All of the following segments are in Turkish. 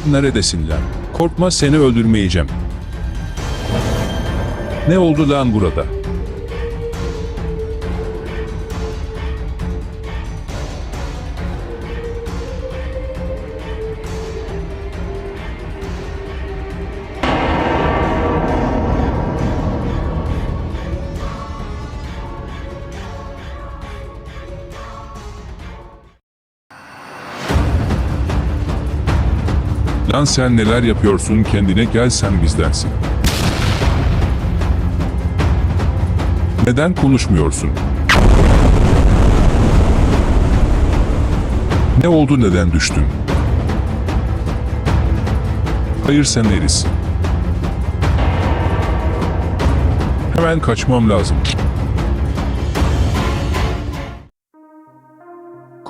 Mesut neredesin lan? Korkma seni öldürmeyeceğim. Ne oldu lan burada? Lan sen neler yapıyorsun kendine gel sen bizdensin. Neden konuşmuyorsun? Ne oldu neden düştün? Hayır sen erisin. Hemen kaçmam lazım.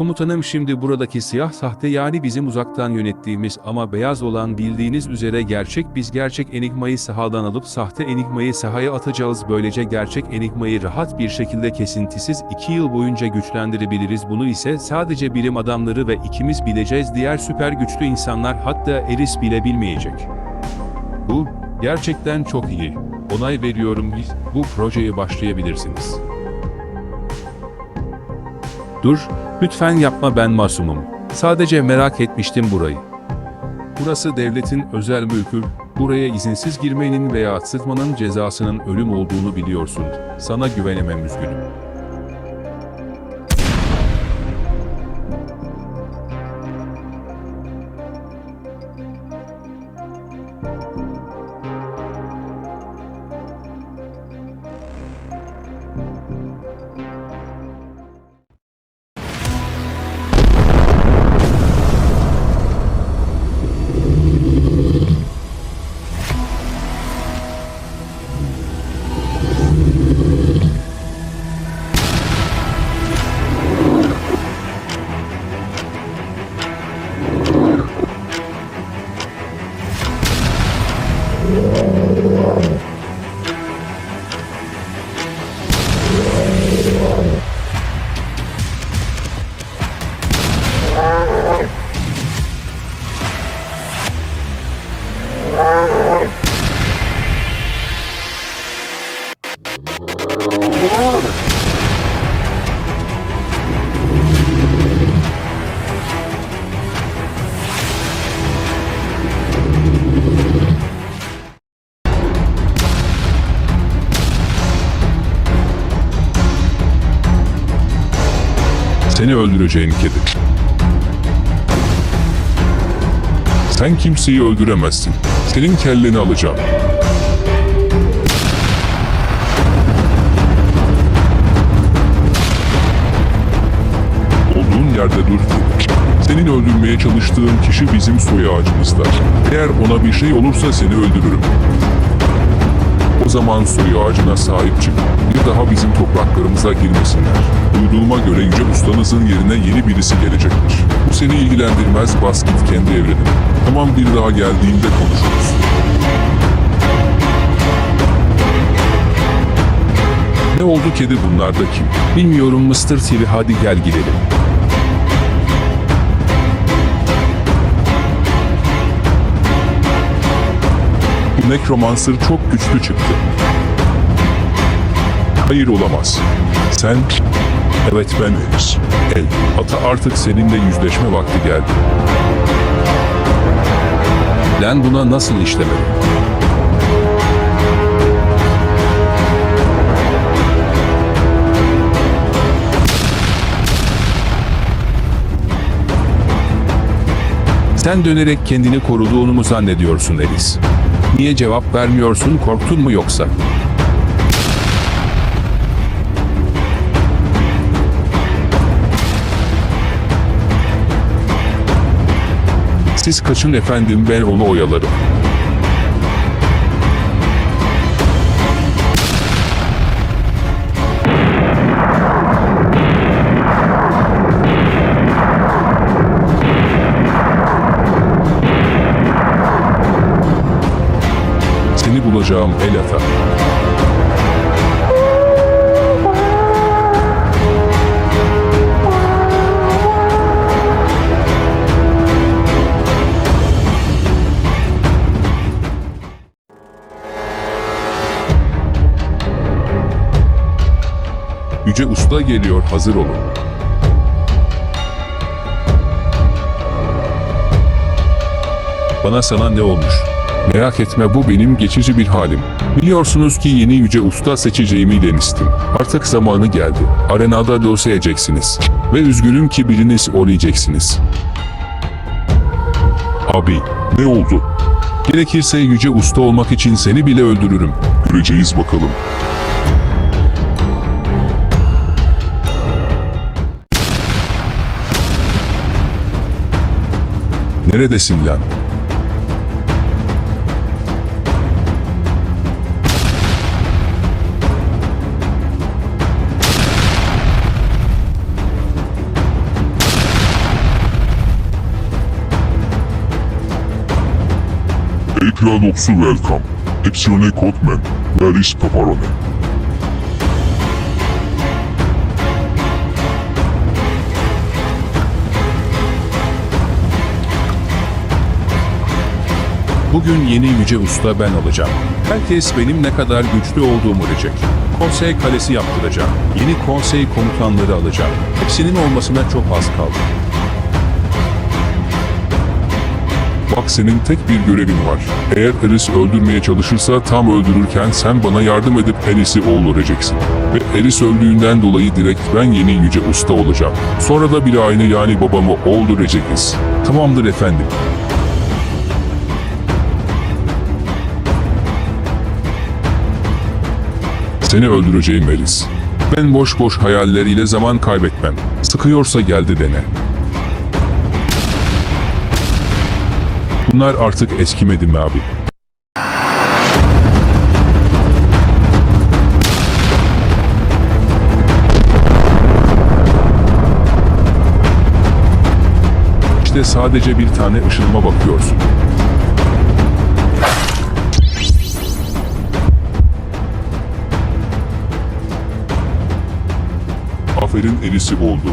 Komutanım şimdi buradaki siyah sahte yani bizim uzaktan yönettiğimiz ama beyaz olan bildiğiniz üzere gerçek biz gerçek enigmayı sahadan alıp sahte enigmayı sahaya atacağız böylece gerçek enigmayı rahat bir şekilde kesintisiz 2 yıl boyunca güçlendirebiliriz bunu ise sadece bilim adamları ve ikimiz bileceğiz diğer süper güçlü insanlar hatta Eris bile bilmeyecek. Bu gerçekten çok iyi. Onay veriyorum biz bu projeye başlayabilirsiniz. Dur, lütfen yapma ben masumum. Sadece merak etmiştim burayı. Burası devletin özel mülkü, buraya izinsiz girmenin veya sıtmanın cezasının ölüm olduğunu biliyorsun. Sana güvenemem üzgünüm. Wow. Seni öldüreceğin kedi. Sen kimseyi öldüremezsin. Senin kelleni alacağım. Olduğun yerde dur. Senin öldürmeye çalıştığın kişi bizim soy ağacımızda. Eğer ona bir şey olursa seni öldürürüm. O zaman soy ağacına sahip çık. Bir daha bizim topraklarımıza girmesinler. Duyduğuma göre Yüce Ustanızın yerine yeni birisi gelecekmiş. Bu seni ilgilendirmez bas git kendi evrenine. Tamam bir daha geldiğinde konuşuruz. Ne oldu kedi bunlar da kim? Bilmiyorum Mr. TV hadi gel gidelim. Necromancer çok güçlü çıktı. Hayır olamaz. Sen... Evet ben Eris. El. Ata artık seninle yüzleşme vakti geldi. Lan buna nasıl işlemeli? Sen dönerek kendini koruduğunu mu zannediyorsun Elis? Niye cevap vermiyorsun korktun mu yoksa? Siz kaçın efendim ben onu oyalarım. olacağım Elata. Yüce Usta geliyor hazır olun. Bana sana ne olmuş? Merak etme bu benim geçici bir halim. Biliyorsunuz ki yeni Yüce Usta seçeceğimi demiştim. Artık zamanı geldi. Arenada dosyayacaksınız. Ve üzgünüm ki biriniz olacaksınız. Abi, ne oldu? Gerekirse Yüce Usta olmak için seni bile öldürürüm. Göreceğiz bakalım. Neredesin lan? Epiadoxu welcome. Epsione Kotman. Where is Paparone? Bugün yeni Yüce Usta ben olacağım. Herkes benim ne kadar güçlü olduğumu bilecek. Konsey kalesi yaptıracağım. Yeni konsey komutanları alacağım. Hepsinin olmasına çok az kaldı. Bak senin tek bir görevin var. Eğer Eris'i öldürmeye çalışırsa tam öldürürken sen bana yardım edip Eris'i öldüreceksin. Ve Eris öldüğünden dolayı direkt ben yeni Yüce Usta olacağım. Sonra da bir aynı yani babamı öldüreceğiz. Tamamdır efendim. Seni öldüreceğim Elis. Ben boş boş hayalleriyle zaman kaybetmem. Sıkıyorsa geldi dene. Bunlar artık eskimedi mi abi? İşte sadece bir tane ışınıma bakıyorsun. Aferin Eris'i öldürdü.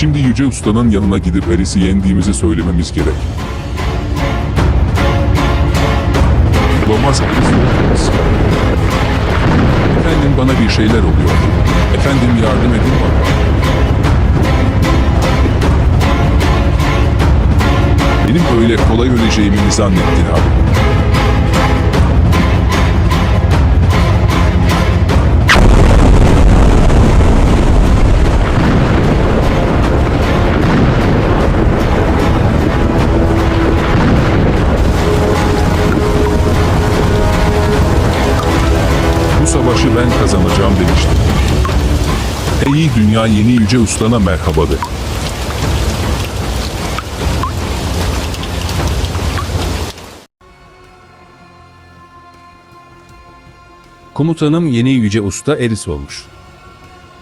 Şimdi Yüce Usta'nın yanına gidip Eris'i yendiğimizi söylememiz gerek. Eris olamaz. Efendim bana bir şeyler oluyor. Efendim yardım edin bana. Benim öyle kolay öleceğimi mi zannettin abi? Savaşı ben kazanacağım demiştim. Ey dünya yeni yüce ustana merhaba de. Komutanım yeni yüce usta Eris olmuş.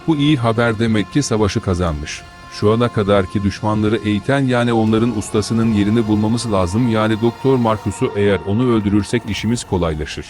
Bu iyi haber demek ki savaşı kazanmış. Şu ana kadarki düşmanları eğiten yani onların ustasının yerini bulmamız lazım yani Doktor Marcus'u eğer onu öldürürsek işimiz kolaylaşır.